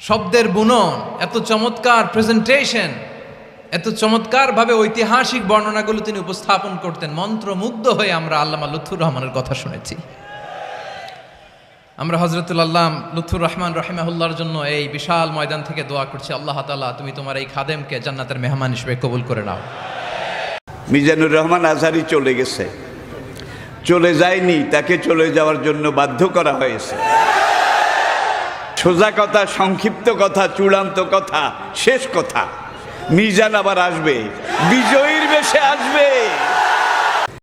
শব্দের বুনন, এত চমৎকার প্রেজেন্টেশন এত চমৎকারভাবে ঐতিহাসিক বর্ণনাগুলো তিনি উপস্থাপন করতেন। মন্ত্রমুগ্ধ হয়ে আমরা আল্লামা লুথুর রহমানের কথা শুনেছি। আমরা হজরতুল আল্লাহ লুথুর রহমান রহিমাহুল্লাহর জন্য এই বিশাল ময়দান থেকে দোয়া করছি, আল্লাহ তালা তুমি তোমার এই খাদেমকে জান্নাতের মেহমান হিসেবে কবুল করে নাও। মিজানুর রহমান আজহারি চলে গেছে। চলে যায়নি, তাকে চলে যাওয়ার জন্য বাধ্য করা হয়েছে। সোজা কথা সংক্ষিপ্ত কথা চূড়ান্ত কথা শেষ কথা। মিজান আবার আসবে। বিজয়ীর বেশে আসবে